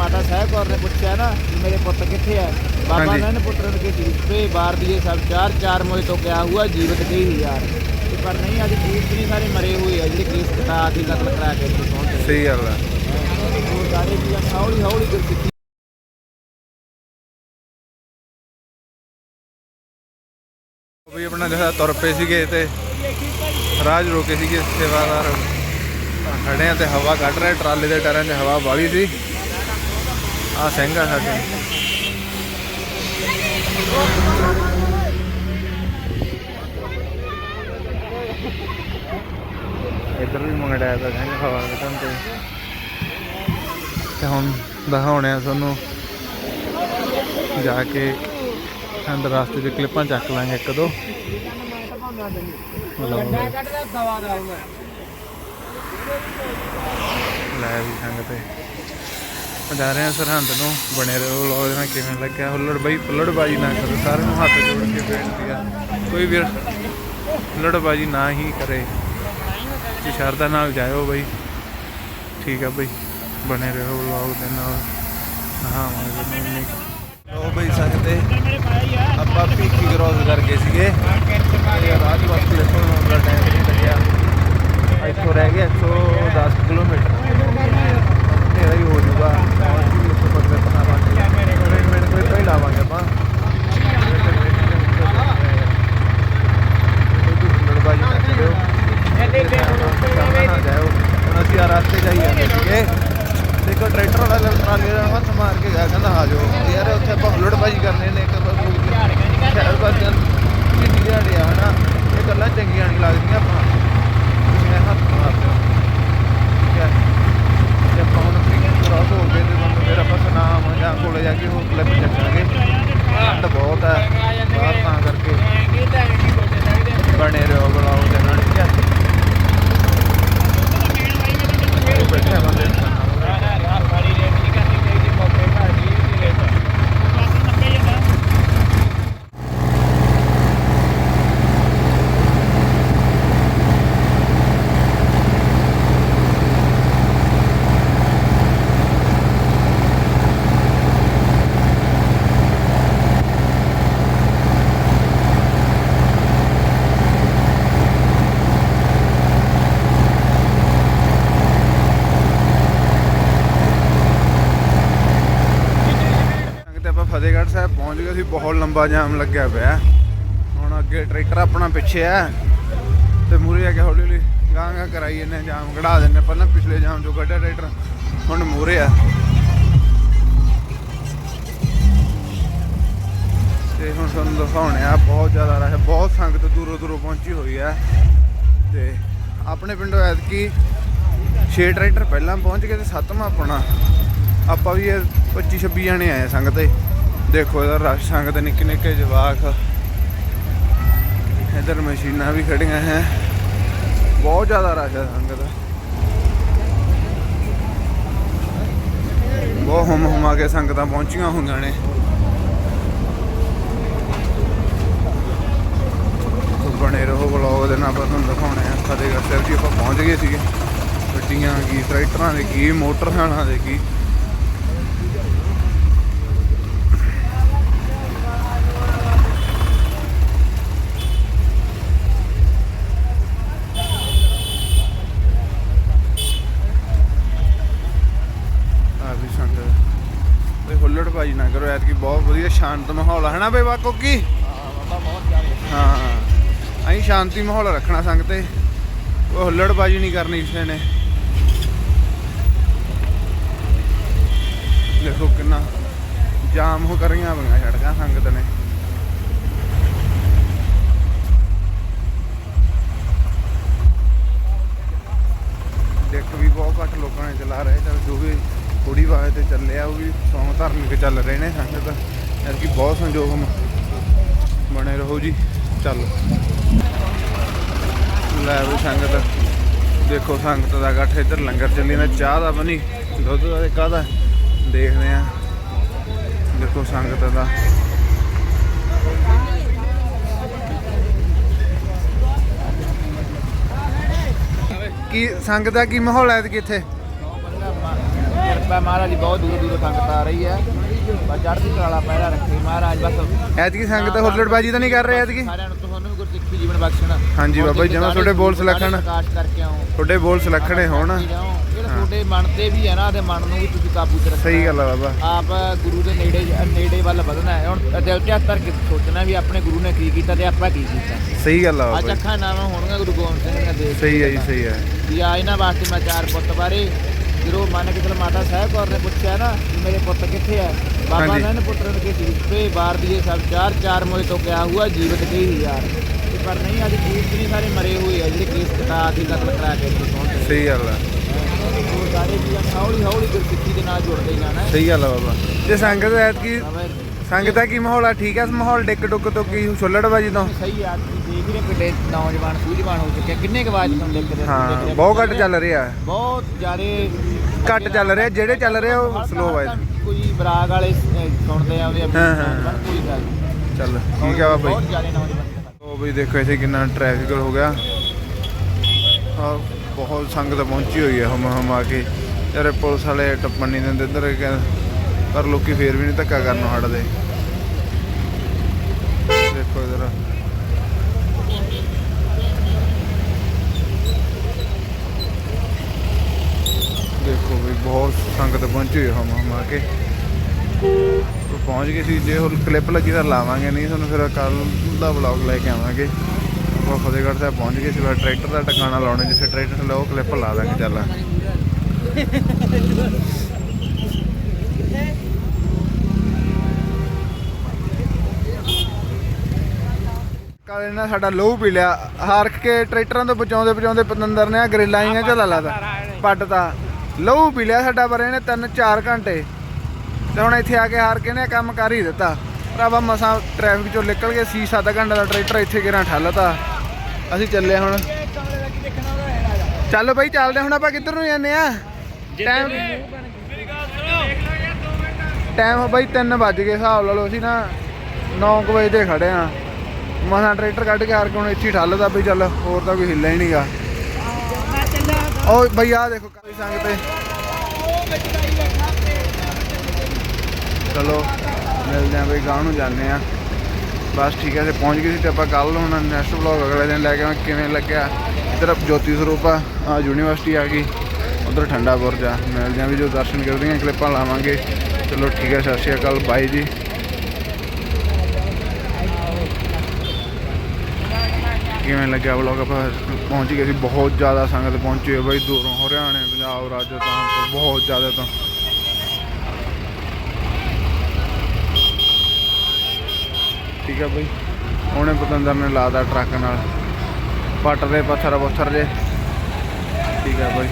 ਮਾਤਾ ਸਾਹਿਬ ਕੌਰ ਨੇ ਪੁੱਛਿਆ ਨਾ ਕਿ ਮੇਰੇ ਪੁੱਤ ਕਿੱਥੇ ਹੈ ਬਾਬਾ ਹਾਂਜੀ। ਨੇ ਪੁੱਤਰ ਕੇ ਜਿਸਪੇ ਬਾਰ ਦੀਏ ਸਭ ਚਾਰ ਚਾਰ ਮੋਏ ਤੋਂ ਕਿਆ ਹੁਆ ਜੀਵਤ ਕੇ ਹੀ ਯਾਰ। ਤੇ ਪਰ ਨਹੀਂ ਅੱਜ ਕੀਰਤਨੀ ਸਾਰੇ ਮਰੇ ਹੋਏ ਆ ਜਿਹੜੇ ਕੇਸ ਕਟਾ ਕੇ ਕਤਲ ਕਰਾ ਕੇ ਇੱਥੇ ਪਹੁੰਚੇ ਸਹੀ ਗੱਲ ਆ। ਉਹ ਸਾਰੇ ਜੀਵਨ ਹੌਲੀ ਹੌਲੀ ਗੁਰਸਿੱਖੀ ਵੀ ਆਪਣਾ ਜਿਹੜਾ ਤੁਰ ਪਏ ਸੀਗੇ ਤੇ ਰਾਜ ਰੋਕੇ ਸੀਗੇ ਸੇਵਾਦਾਰ। ਖੜੇ ਆ ਤੇ ਹਵਾ ਕੱਢ ਰਿਹਾ ਟਰਾਲੇ ਦੇ ਟਾਇਰਾਂ 'ਚ ਹਵਾ ਵਾਲੀ ਸੀ। ਆ ਸਿੰਘ ਆ ਸਾਡੇ। ਇੱਧਰ ਵੀ ਮੰਗੜਿਆ ਤਾਂ ਸਿੰਘ ਹਵਾ ਕੱਢਣ ਤੇ ਤੇ ਹੁਣ ਦਿਖਾਉਣੇ ਆ ਤੁਹਾਨੂੰ। ਜਾ ਕੇ ਅੰਦਰ ਰਸਤੇ 'ਚ ਕਲਿੱਪਾਂ ਚੱਕ ਲਾਂਗੇ ਇੱਕ ਦੋ। ਲੈ ਵੀ ਸੰਗ ਤੇ ਜਾ ਰਹੇ ਆ ਸਰਹੰਦ ਨੂੰ। ਬਣੇ ਰਹੋ ਲੋਕ ਨਾਲ ਕਿਵੇਂ ਲੱਗਿਆ। ਹੁੱਲੜ ਬਾਈ, ਹੁੱਲੜਬਾਜੀ ਨਾ ਕਰੋ, ਸਾਰਿਆਂ ਨੂੰ ਹੱਥ ਜੋੜ ਕੇ ਬੇਨਤੀ ਆ। ਕੋਈ ਵੀ ਹੁੱਲੜਬਾਜੀ ਨਾ ਹੀ ਕਰੇ। ਸ਼ਰਧਾ ਨਾਲ ਜਾਇਓ ਬਾਈ। ਠੀਕ ਆ ਬਾਈ। ਬਣੇ ਰਹੋ ਲੋਕ ਦੇ ਨਾਲ ਨਹਾਵਾਂਗੇ ਉਹ ਬਈ ਸਕਦੇ ਆਪਾਂ ਪੀਕੀ ਕਰੋਸ ਕਰ ਗਏ ਸੀਗੇ। ਰਾਤ ਰਾਜ ਵਾਸਤੇ ਦੇਖੋ ਦਾ ਟਾਈਮ ਨਹੀਂ ਲੱਗਿਆ। ਇੱਥੋਂ ਰਹਿ ਗਿਆ 110 ਕਿਲੋਮੀਟਰ। ਤੇਰਾ ਹੀ ਹੋ ਜੂਗਾ ਕੋਈ ਪਹਿਲਾਂ ਲਾਵਾਂਗੇ ਆਪਾਂ ਲੜਬਾਜੀ ਨਾ ਕਰਿਓ ਹੁਣ ਅਸੀਂ ਆ ਰਸਤੇ ਜਾਈ ਜਾਂਦੇ ਸੀਗੇ ਦੇਖੋ ਟਰੈਕਟਰ ਵਾਲਾ ਟਰਾਲੇ ਦਾ ਹੱਥ ਮਾਰ ਕੇ ਗਿਆ ਕਹਿੰਦਾ ਆ ਜਾਓ ਯਾਰ ਉੱਥੇ ਆਪਾਂ ਹੁੱਲੜਬਾਜੀ ਕਰਨੇ ਨੇ ਇੱਕ ਸ਼ਹਿਰ ਵਾਸੀਆਂ ਕਿੰਨੀ ਦਿਹਾੜੀ ਹਨਾ ਇਹ ਗੱਲਾਂ ਚੰਗੀਆਂ ਨਹੀਂ ਲੱਗਦੀਆਂ ਆਪਾਂ ਤੁਸੀਂ ਐਂ ਹੱਥ ਮਾਰਦੇ ਹੋ ਠੀਕ ਹੈ ਜੇ ਆਪਾਂ ਹੁਣ ਕ੍ਰਾਸ ਹੋ ਗਏ ਤੇ ਤੁਹਾਨੂੰ ਫਿਰ ਆਪਾਂ ਸੁਨਾਮ ਜਾਂ ਕੋਲੇ ਜਾ ਕੇ ਉਹ ਕਲਿੱਪ ਚੱਕਾਂਗੇ ਠੰਡ ਬਹੁਤ ਹੈ ਬਾਹਰ ਤਾਂ ਕਰਕੇ ਬਣੇ ਰਹੋ ਬਲਾਓ ਦੇ ਨਾਲ ਠੀਕ ਹੈ ਉਹ ਬੈਠੇ ਆ ਬੰਦੇ ਤੇ ਆਪਾਂ ਫਤਿਹਗੜ੍ਹ ਸਾਹਿਬ ਪਹੁੰਚ ਗਏ ਸੀ ਬਹੁਤ ਲੰਬਾ ਜਾਮ ਲੱਗਿਆ ਪਿਆ। ਹੁਣ ਅੱਗੇ ਟਰੈਕਟਰ ਆਪਣਾ ਪਿੱਛੇ ਆ। ਤੇ ਮੂਰੇ ਆ ਕੇ ਹੌਲੀ ਹੌਲੀ ਗਾਂ ਗਾਂ ਕਰਾਈ ਇਹਨੇ, ਜਾਮ ਕਢਾ ਦਿੰਨੇ ਪਹਿਲਾਂ ਪਿਛਲੇ ਜਾਮ ਚੋਂ ਕੱਢਿਆ ਟਰੈਕਟਰ, ਹੁਣ ਮੂਰੇ ਆ। ਤੇ ਹੁਣ ਤੁਹਾਨੂੰ ਦਿਖਾਉਣੇ ਆ, ਬਹੁਤ ਜ਼ਿਆਦਾ ਰਸ਼, ਬਹੁਤ ਸੰਗਤ ਦੂਰੋਂ ਦੂਰੋਂ ਪਹੁੰਚੀ ਹੋਈ ਹੈ ਤੇ ਆਪਣੇ ਪਿੰਡੋਂ ਐਤਕੀ 6 ਟਰੈਕਟਰ ਪਹਿਲਾਂ ਪਹੁੰਚ ਗਏ ਤੇ ਸੱਤਵਾਂ ਆਪਣਾ। ਆਪਾਂ ਵੀ ਇਹ 25 26 ਜਣੇ ਆਏ ਸੰਗਤ ਤੇ। ਦੇਖੋ ਇਹਦਾ ਰਸ਼ ਸੰਗਤ ਨਿੱਕੇ ਨਿੱਕੇ ਜਵਾਕ। ਇਧਰ ਮਸ਼ੀਨਾਂ ਵੀ ਖੜੀਆਂ ਹੈ। ਬਹੁਤ ਜ਼ਿਆਦਾ ਰਸ਼ ਹੈ ਸੰਗਤ ਬਹੁਤ ਹਮ ਹਮਾ ਕੇ ਸੰਗਤਾਂ ਪਹੁੰਚੀਆਂ ਹੋਈਆਂ ਨੇ। ਬਣੇ ਰਹੋ ਵਲੌਗ ਦੇ ਨਾਲ, ਆਪਾਂ ਤੁਹਾਨੂੰ ਦਿਖਾਉਣੇ ਆ। ਫਤਿਹਗੜ੍ਹ ਸਾਹਿਬ ਜੀ ਆਪਾਂ ਪਹੁੰਚ ਗਏ ਸੀਗੇ। ਗੱਡੀਆਂ ਕੀ, ਟਰੈਕਟਰਾਂ ਦੇ ਕੀ, ਮੋਟਰਸਾਈਕਲਾਂ ਦੇ ਕੀ ਆ ਵੀ ਸੰਗਤ ਤੇ ਹੁੱਲੜ ਭਾਜੀ ਨਾ ਕਰੋ ਐਤਕੀ ਬਹੁਤ ਵਧੀਆ ਸ਼ਾਂਤ ਮਾਹੌਲ ਹੈ ਨਾ ਬਈ ਵਾਕੋ ਕੀ ਹਾਂ, ਅਸੀਂ ਸ਼ਾਂਤੀ ਮਾਹੌਲ ਰੱਖਣਾ ਸੰਗ ਤੇ। ਉਹ ਹੁੱਲੜਬਾਜੀ ਨਹੀਂ ਕਰਨੀ ਕਿਸੇ ਨੇ। ਦੇਖੋ ਕਿੰਨਾ ਜਾਮ ਹੋ ਕਰੀਆਂ ਬੰਗਾ ਸੜਕਾਂ ਸੰਗਤ ਨੇ। ਡੈਕ ਵੀ ਬਹੁਤ ਘੱਟ ਲੋਕਾਂ ਨੇ ਚਲਾ ਰਹੇ, ਚਲ ਜੋ ਵੀ ਥੋੜੀ ਵਾਰ ਤੇ ਚੱਲਿਆ, ਉਹ ਵੀ ਸੌਂ ਧਾਰਮਿਕ ਚੱਲ ਰਹੇ ਨੇ ਸੰਗਤ ਐਤਕੀ ਬਹੁਤ ਸੰਜੋਗ ਮ- ਬਣੇ ਰਹੋ ਜੀ, ਚੱਲ। ਲੈ ਵੀ ਸੰਗਤ, ਦੇਖੋ ਸੰਗਤ ਦਾ ਇਕੱਠ ਇੱਧਰ ਲੰਗਰ ਚੱਲੀ ਨਾ ਚਾਹ ਦਾ ਬਣੀ, ਦੁੱਧ ਦਾ ਕਾਹਦਾ, ਦੇਖਦੇ ਆ ਦੇਖੋ ਸੰਗਤ ਦਾ। ਕੀ ਸੰਗਤ ਦਾ ਕੀ ਮਾਹੌਲ ਹੈ ਇੱਥੇ? ਕਿਰਪਾ ਮਹਾਰਾਜ ਦੀ ਬਹੁਤ ਦੂਰ ਦੂਰ ਸੰਗਤ ਆ ਰਹੀ ਹੈ। ਬਸ ਚੜ੍ਹਦੀ ਕਲਾ ਪਹਿਰਾ ਰੱਖੇ ਮਹਾਰਾਜ ਬਸ। ਐਤਕੀ ਸੰਗਤ ਹੁੱਲੜਬਾਜੀ ਤਾਂ ਨਹੀਂ ਕਰ ਰਹੇ ਐਤਕੀ? ਸਾਰਿਆਂ ਨੂੰ ਤੁਹਾਨੂੰ ਵੀ ਗੁਰਸਿੱਖੀ ਜੀਵਨ ਬਖਸ਼ਣ। ਹਾਂਜੀ ਬਾਬਾ ਜੀ, ਜਿਵੇਂ ਤੁਹਾਡੇ ਬੋਲ ਸੁਲੱਖਣ। ਪ੍ਰਕਾਸ਼ ਕਰਕੇ ਆਓ। ਤੁਹਾਡੇ ਬੋਲ ਸੁਲੱਖਣੇ ਹੋਣ। ਜਿਹੜਾ ਤੁਹਾਡੇ ਮਨ ਤੇ ਵੀ ਹੈ ਨਾ ਤੇ ਮਨ ਨੂੰ ਵੀ ਤੁਸੀਂ ਕਾਬੂ 'ਚ ਰੱਖਣਾ। ਸਹੀ ਗੱਲ ਆ ਬਾਬਾ। ਆਪ ਗੁਰੂ ਦੇ ਨੇੜੇ ਨੇੜੇ ਵੱਲ ਵਧਣਾ ਹੈ। ਹੁਣ ਦਿਲ 'ਚ ਹੱਥ ਕੇ ਸੋਚਣਾ ਵੀ ਆਪਣੇ ਗੁਰੂ ਨੇ ਕੀ ਕੀਤਾ ਤੇ ਆਪਾਂ ਕੀ ਕੀਤਾ। ਸਹੀ ਗੱਲ ਆ ਅੱਜ ਬਾਬਾ ਜੀ। ਅੱਖਾਂ ਨਾਵਾਂ ਹੋਣਗੀਆਂ ਗੁਰੂ ਗੋਬਿੰਦ ਸਿੰਘ ਦੇ ਸਹੀ ਹੈ ਜੀ ਸਹੀ ਹੈ ਵੀ ਆ ਇਹਨਾਂ ਵਾਸਤੇ ਮੈਂ ਚਾਰ ਪੁੱਤ ਬਾਰੇ ਜਦੋਂ ਮੰਨ ਕੇ ਚਲ ਮਾਤਾ ਸਾਹਿਬ ਕੌਰ ਨੇ ਪੁੱਛਿਆ ਨਾ ਵੀ ਮੇਰੇ ਪੁੱਤ ਕਿੱਥੇ ਹੈ ਬਾਬਾ ਹਾਂਜੀ। ਨੇ ਪੁੱਤਰਨ ਕੇ ਦੀਪੇ ਬਾਰ ਦੀਏ ਸਭ ਚਾਰ ਚਾਰ ਮੋਏ ਤੋਂ ਕਿਆ ਹੁਆ ਜੀਵਤ ਕੇ ਹੀ ਯਾਰ ਤੇ ਪਰ ਨਹੀਂ ਅੱਜ ਜੀਵਤ ਨਹੀਂ ਸਾਰੇ ਮਰੇ ਹੋਏ ਆ ਜਿਹੜੇ ਕੇਸ ਕਟਾ ਕੇ ਕਤਲ ਕਰਾ ਕੇ ਇੱਥੇ ਪਹੁੰਚੇ ਸਹੀ ਗੱਲ ਆ। ਉਹ ਸਾਰੇ ਜੀਵਨ ਹੌਲੀ ਹੌਲੀ ਗੁਰਸਿੱਖੀ ਦੇ ਨਾਲ ਜੁੜਦੇ ਜਾਣਾ ਹੈ ਸਹੀ ਗੱਲ ਆ ਬਾਬਾ। ਤੇ ਸੰਗਤ ਐਤਕੀ ਬਾਬਾ ਸੰਗਤ ਦਾ ਕੀ ਮਾਹੌਲ ਆ? ਠੀਕ ਆ ਮਾਹੌਲ ਡਿੱਕ ਡੁੱਕ ਤੋਂ ਕੀ ਹੁੱਲੜਬਾਜੀ ਤੋਂ? ਸਹੀ ਆ ਹੀ ਰਹੇ ਕਿੱਡੇ ਨੌਜਵਾਨ ਸੂਝਵਾਨ ਹੋ ਚੁੱਕੇ ਆ। ਕਿੰਨੇ ਕੁ ਆਵਾਜ਼ ਤੁਹਾਨੂੰ ਲਿਖਦੇ ਹਾਂ ਬਹੁਤ ਘੱਟ ਚੱਲ ਰਿਹਾ ਬਹੁਤ ਜ਼ਿਆਦੇ ਘੱਟ ਚੱਲ ਰਿਹਾ ਜਿਹੜੇ ਚੱਲ ਰਹੇ ਉਹ ਸਲੋ ਵਾਇਸ ਕੋਈ ਬਰਾਗ ਵਾਲੇ ਅਹ, ਸੁਣਦੇ ਆ ਉਹਦੇ ਹਾਂ, ਹਾਂ। ਕੋਈ ਗੱਲ। ਨਹੀਂ। ਚੱਲ ਠੀਕ ਆ ਬਹੁਤ ਜ਼ਿਆਦੇ ਨੌਜਵਾਨ ਉਹ ਵੀ ਦੇਖੋ ਇੱਥੇ ਕਿੰਨਾ ਟ੍ਰੈਫਿਕ ਹੋ ਗਿਆ। ਆ ਬਹੁਤ ਸੰਗਤ ਪਹੁੰਚੀ ਹੋਈ ਹੈ ਹਮ ਹਮ ਆ ਕੇ। ਯਾਰ ਪੁਲਿਸ ਵਾਲੇ ਟੱਪਣ ਨਹੀਂ ਦਿੰਦੇ ਇੱਧਰ ਪਰ ਲੋਕੀ ਫੇਰ ਵੀ ਨਹੀਂ ਧੱਕਾ ਕਰਨ ਹਟਦੇ। ਦੇਖੋ ਇਧਰ ਦੇਖੋ ਵੀ ਸੰਗਤ ਪਹੁੰਚੀ ਹੋਈ ਹੈ ਹਮ ਆ ਕੇ। ਉਹ ਪਹੁੰਚ ਗਏ ਸੀ ਜੇ ਹੋਰ ਕਲਿੱਪ ਲੱਗੀ ਤਾਂ ਲਾਵਾਂਗੇ ਨਹੀਂ ਤੁਹਾਨੂੰ ਫਿਰ ਕੱਲ ਦਾ ਵਲੌਗ ਲੈ ਕੇ ਆਵਾਂਗੇ। ਆਪਾਂ ਫਤਿਹਗੜ੍ਹ ਸਾਹਿਬ ਪਹੁੰਚ ਗਏ ਸੀ ਫਿਰ ਟਰੈਕਟਰ ਦਾ ਟਿਕਾਣਾ ਲਾਉਣਾ ਜਿੱਥੇ ਟਰੈਕਟਰ ਲਾਓ ਕਲਿੱਪ ਲਾ ਦਾਂਗੇ ਚੱਲ। ਕਾਲੇ ਨੇ ਸਾਡਾ ਲਹੂ ਪੀ ਲਿਆ ਹਾਰ ਕੇ ਟਰੈਕਟਰਾਂ ਤੋਂ ਬਚਾਉਂਦੇ ਬਚਾਉਂਦੇ ਪਤੰਦਰ ਨੇ ਆ ਗਰੇਲਾਂ ਆਈਆਂ ਝੱਲਾ ਲਾਦਾ ਪੱਟਤਾ ਲਹੂ ਪੀ ਲਿਆ ਸਾਡਾ ਪਰ ਇਹਨੇ 3-4 ਘੰਟੇ। ਤੇ ਹੁਣ ਇੱਥੇ ਆ ਕੇ ਹਾਰ ਕੇ ਨੇ ਕੰਮ ਕਰ ਹੀ ਦਿੱਤਾ। ਭਰਾਵਾ ਮਸਾਂ ਟ੍ਰੈਫਿਕ ਚੋਂ ਨਿਕਲ ਕੇ ਸੀ 7 ਘੰਟੇ ਦਾ ਟਰੈਕਟਰ ਇੱਥੇ ਕਿਰਾਂ ਠੱਲਤਾ। ਅਸੀਂ ਚੱਲੇ ਹੁਣ। ਚੱਲ ਬਈ, ਚੱਲਦੇ ਹੁਣ ਆਪਾਂ ਕਿੱਧਰ ਨੂੰ ਜਾਂਦੇ ਆ? ਟਾਈਮ ਟਾਈਮ ਬਾਈ 3 ਵੱਜ ਗਏ ਹਿਸਾਬ ਲਾ ਲਓ, ਅਸੀਂ ਨਾ 9 ਵਜੇ ਦੇ ਖੜੇ ਆ ਮਸਾਂ ਟਰੈਕਟਰ ਕੱਢ ਕੇ ਹਾਰ ਕੇ ਹੁਣ ਇੱਥੇ ਹੀ ਠੱਲਦਾ ਬਈ ਚੱਲ, ਹੋਰ ਤਾਂ ਕੋਈ ਹਿੱਲਾ ਹੀ ਨਹੀਂਗਾ ਓ ਬਈ ਆ ਦੇਖੋ ਕਾਲੀ ਸੰਗ ਤੇ ਚਲੋ ਮਿਲਦੇ ਆਂ ਬਈ ਗਾਂਹ ਨੂੰ ਜਾਂਦੇ ਆ ਬਸ ਠੀਕ ਹੈ ਤੇ ਪਹੁੰਚ ਗਏ ਸੀ ਤੇ ਆਪਾਂ ਕੱਲ ਹੁਣ ਨੈਕਸਟ ਵਲੌਗ ਅਗਲੇ ਦਿਨ ਲੈ ਕੇ ਆਵਾਂਗੇ ਕਿਵੇਂ ਲੱਗਿਆ ਇੱਧਰ ਜੋਤੀ ਸਰੂਪ ਆ ਆਹ ਯੂਨੀਵਰਸਿਟੀ ਆ ਗਈ ਉਧਰ ਠੰਡਾ ਬੁਰਜ ਆ ਮਿਲਦੇ ਆਂ ਵੀ ਜੋ ਦਰਸ਼ਨ ਕਰਦੇ ਆਂ ਕਲਿੱਪਾਂ ਲਾਵਾਂਗੇ ਚਲੋ ਠੀਕ ਹੈ ਸਤਿ ਸ਼੍ਰੀ ਅਕਾਲ ਬਾਈ ਜੀ ਕਿਵੇਂ ਲੱਗਿਆ ਵਲੌਗ ਆਪਾਂ ਪਹੁੰਚ ਗਏ ਸੀ, ਬਹੁਤ ਜ਼ਿਆਦਾ ਸੰਗਤ ਪਹੁੰਚੀ ਹੋਈ ਬਾਈ, ਦੂਰੋਂ ਹਰਿਆਣੇ, ਪੰਜਾਬ, ਰਾਜਸਥਾਨ ਤੋਂ ਬਹੁਤ ਜ਼ਿਆਦਾ ਤੋਂ। ਠੀਕ ਆ ਬਈ। ਉਹਨੇ ਪਤੰਦਰ ਨੇ ਲਾਦਾ ਟਰੱਕ ਨਾਲ। ਪੱਟ ਦੇ ਪੱਥਰ ਪੱਥਰ ਜੇ। ਠੀਕ ਆ ਬਈ।